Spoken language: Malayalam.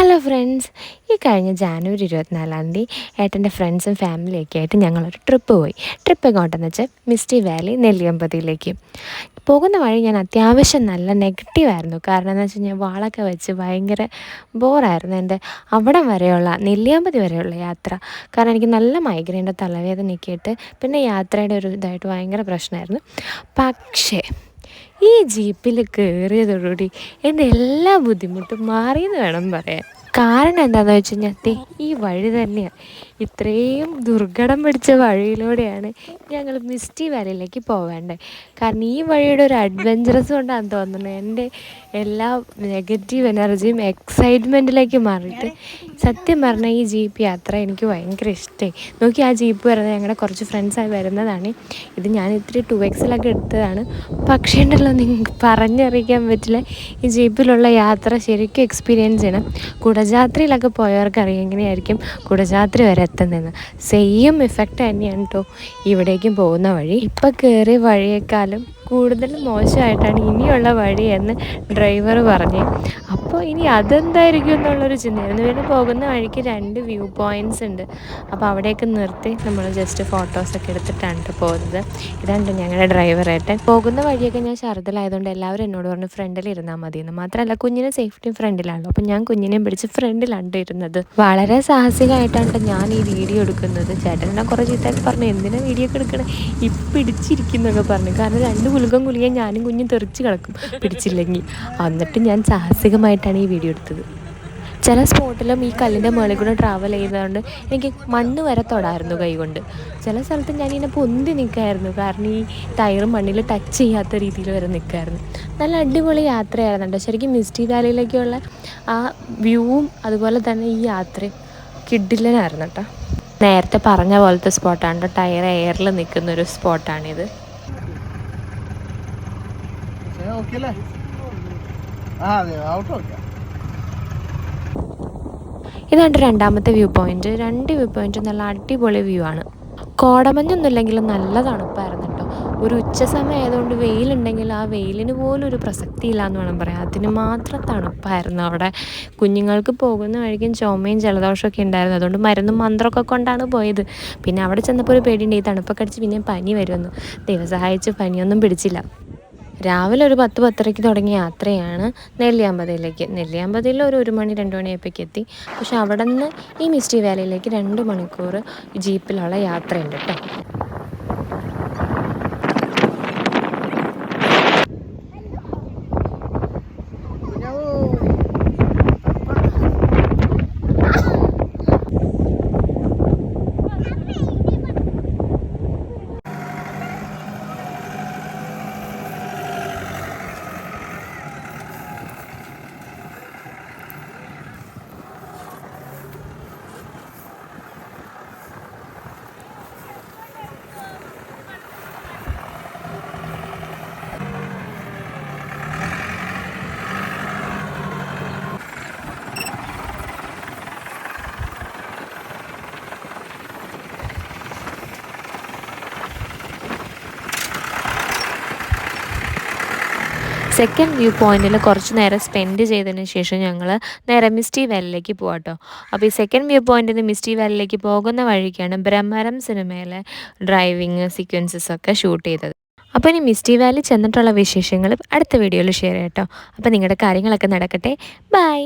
ഹലോ ഫ്രണ്ട്സ് ഈ കഴിഞ്ഞ ജാനുവരി ഇരുപത്തിനാലാം തീയതി ഏട്ടന്റെ ഫ്രണ്ട്സും ഫാമിലിയൊക്കെ ആയിട്ട് ഞങ്ങളൊരു ട്രിപ്പ് പോയി. ട്രിപ്പ് എങ്ങോട്ടെന്ന് വെച്ചാൽ മിസ്റ്റി വാലി നെല്ലിയമ്പതിയിലേക്ക്. പോകുന്ന വഴി ഞാൻ അത്യാവശ്യം നല്ല നെഗറ്റീവായിരുന്നു കാരണം എന്ന് വെച്ച് കഴിഞ്ഞാൽ വാളൊക്കെ വെച്ച് ഭയങ്കര ബോറായിരുന്നു എന്റെ അവിടം വരെയുള്ള നെല്ലിയാമ്പതി വരെയുള്ള യാത്ര. കാരണം എനിക്ക് നല്ല മൈഗ്രൈന്റെ തലവേദനയൊക്കെ ആയിട്ട് പിന്നെ യാത്രയുടെ ഒരു ഇതായിട്ട് ഭയങ്കര പ്രശ്നമായിരുന്നു. പക്ഷേ ഈ ജീപ്പിൽ കയറിയതോടുകൂടി എന്റെ എല്ലാ ബുദ്ധിമുട്ടും മാറിയെന്ന് വേണം പറയാൻ. കാരണം എന്താണെന്ന് വെച്ച് കഴിഞ്ഞാൽ ഈ വഴി തന്നെയാണ് ഇത്രയും ദുർഘടം പിടിച്ച വഴിയിലൂടെയാണ് ഞങ്ങൾ മിസ്റ്റി വാലിയിലേക്ക് പോവേണ്ടത്. കാരണം ഈ വഴിയുടെ ഒരു അഡ്വഞ്ചറസ് കൊണ്ടാണ് തോന്നുന്നത് എന്റെ എല്ലാ നെഗറ്റീവ് എനർജിയും എക്സൈറ്റ്മെന്റിലേക്ക് മാറിയിട്ട് സത്യം പറഞ്ഞാൽ ഈ ജീപ്പ് യാത്ര എനിക്ക് ഭയങ്കര ഇഷ്ടമായി നോക്കി ആ ജീപ്പ് വരുന്നത് ഞങ്ങളുടെ കുറച്ച് ഫ്രണ്ട്സായി വരുന്നതാണ്. ഇത് ഞാൻ ഇത്തിരി ടു എക്സിലൊക്കെ എടുത്തതാണ്. പക്ഷേ ഉണ്ടല്ലോ നിങ്ങൾക്ക് പറഞ്ഞറിയിക്കാൻ പറ്റില്ല. ഈ ജീപ്പിലുള്ള യാത്ര ശരിക്കും എക്സ്പീരിയൻസ് ചെയ്യണം. കുടജാത്രയിലൊക്കെ പോയവർക്ക് അറിയാം എങ്ങനെയായിരിക്കും കുടജാത്ര വരെ എത്തുന്നതെന്ന്. സെയിം ഇഫക്റ്റ് തന്നെയാണ് കേട്ടോ ഇവിടേക്കും പോകുന്ന വഴി. ഇപ്പം കയറിയ വഴിയേക്കാളും കൂടുതൽ മോശമായിട്ടാണ് ഇനിയുള്ള വഴി എന്ന് ഡ്രൈവർ പറഞ്ഞു. അപ്പോൾ ഇനി അതെന്തായിരിക്കും എന്നുള്ളൊരു ചിന്തയായിരുന്നു. പിന്നെ പോകുന്ന വഴിക്ക് രണ്ട് വ്യൂ പോയിന്റ്സ് ഉണ്ട്. അപ്പോൾ അവിടെയൊക്കെ നിർത്തി നമ്മൾ ജസ്റ്റ് ഫോട്ടോസൊക്കെ എടുത്തിട്ടാണ് പോകുന്നത്. ഇതാണ് ഞങ്ങളുടെ ഡ്രൈവറായിട്ട് പോകുന്ന വഴിയൊക്കെ ഞാൻ ശർദ്ദലായതുകൊണ്ട് എല്ലാവരും എന്നോട് പറഞ്ഞു ഫ്രണ്ടിൽ ഇരുന്നാൽ മതി എന്ന് മാത്രമല്ല കുഞ്ഞിനെ സേഫ്റ്റി ഫ്രണ്ടിലാണല്ലോ അപ്പോൾ ഞാൻ കുഞ്ഞിനെ പിടിച്ച് ഫ്രണ്ടിലാണ് ഇരുന്നത്. വളരെ സാഹസികമായിട്ടാണ് ഞാൻ ഈ വീഡിയോ എടുക്കുന്നത്. ചേട്ടൻ എന്നെ കുറേ പറഞ്ഞു എന്തിനാണ് വീഡിയോ ഒക്കെ എടുക്കണേ? ഇപ്പം പിടിച്ചിരിക്കുന്നൊക്കെ പറഞ്ഞു. കാരണം രണ്ട് കുലുക്കം കുലിയാൻ ഞാനും കുഞ്ഞും തെറിച്ച് കിടക്കും പിടിച്ചില്ലെങ്കിൽ. എന്നിട്ട് ഞാൻ സാഹസികമായിട്ടാണ് ഈ വീഡിയോ എടുത്തത്. ചില സ്പോട്ടിലും ഈ കല്ലിന്റെ മുകളിൽ കൂടെ ട്രാവൽ ചെയ്തതുകൊണ്ട് എനിക്ക് മണ്ണ് വരെ തൊടായിരുന്നു കൈകൊണ്ട് ചില സ്ഥലത്ത് ഞാനിങ്ങനെ പൊന്തി നിൽക്കായിരുന്നു. കാരണം ഈ ടയർ മണ്ണിൽ ടച്ച് ചെയ്യാത്ത രീതിയിൽ വരെ നിൽക്കായിരുന്നു. നല്ല അടിപൊളി യാത്രയായിരുന്നു കേട്ടോ. ശരിക്കും മിസ്റ്റി വാലിയിലേക്കുള്ള ആ വ്യൂവും അതുപോലെ തന്നെ ഈ യാത്രയും കിഡിലനായിരുന്നു കേട്ടോ. നേരത്തെ പറഞ്ഞ പോലത്തെ സ്പോട്ടാണ് ടയർ എയറിൽ നിൽക്കുന്ന ഒരു സ്പോട്ടാണിത് ഇതാണ് രണ്ടാമത്തെ വ്യൂ പോയിന്റ് രണ്ട് വ്യൂ പോയിന്റ് നല്ല അടിപൊളി വ്യൂ ആണ്. കോടമഞ്ഞൊന്നും ഇല്ലെങ്കിലും നല്ല തണുപ്പായിരുന്നു കേട്ടോ. ഒരു ഉച്ച സമയം ആയതുകൊണ്ട് വെയിലുണ്ടെങ്കിൽ ആ വെയിലിന് പോലും ഒരു പ്രസക്തി ഇല്ല എന്ന് വേണം പറയാം അതിന് മാത്രം തണുപ്പായിരുന്നു അവിടെ. കുഞ്ഞുങ്ങൾക്ക് പോകുന്ന വഴിക്കും ചുമയും ജലദോഷമൊക്കെ ഉണ്ടായിരുന്നു. അതുകൊണ്ട് മരുന്നും മന്ത്രമൊക്കെ കൊണ്ടാണ് പോയത്. പിന്നെ അവിടെ ചെന്നപ്പോൾ ഒരു പേടിയുണ്ട് ഈ തണുപ്പൊക്കെ അടിച്ച് പിന്നെ പനി വരുമെന്ന്. ദൈവം സഹായിച്ച് പനിയൊന്നും പിടിച്ചില്ല. രാവിലെ ഒരു പത്ത് പത്തരയ്ക്ക് തുടങ്ങിയ യാത്രയാണ് നെല്ലിയാമ്പതിയിലേക്ക്. നെല്ലിയാമ്പതിയിൽ ഒരു ഒരു മണി രണ്ട് മണിയായപ്പോഴേക്ക് എത്തി. പക്ഷെ അവിടെ നിന്ന് ഈ മിസ്റ്റി വാലിയിലേക്ക് രണ്ട് മണിക്കൂർ ജീപ്പിലുള്ള യാത്രയുണ്ട് കേട്ടോ. സെക്കൻഡ് വ്യൂ പോയിന്റിൽ കുറച്ച് നേരം സ്പെൻഡ് ചെയ്തതിന് ശേഷം ഞങ്ങൾ നേരെ മിസ്റ്റി വാലിലേക്ക് പോകാം കേട്ടോ അപ്പോൾ ഈ സെക്കൻഡ് വ്യൂ പോയിന്റിൽ നിന്ന് മിസ്റ്റി വാലിലേക്ക് പോകുന്ന വഴിക്കാണ് ബ്രഹ്മരം സിനിമയിലെ ഡ്രൈവിങ് സീക്വൻസസ് ഒക്കെ ഷൂട്ട് ചെയ്തത്. അപ്പോൾ ഇനി മിസ്റ്റി വാലി ചെന്നിട്ടുള്ള വിശേഷങ്ങൾ അടുത്ത വീഡിയോയിൽ ഷെയർ ചെയ്യാം കേട്ടോ അപ്പോൾ നിങ്ങളുടെ കാര്യങ്ങളൊക്കെ നടക്കട്ടെ. ബൈ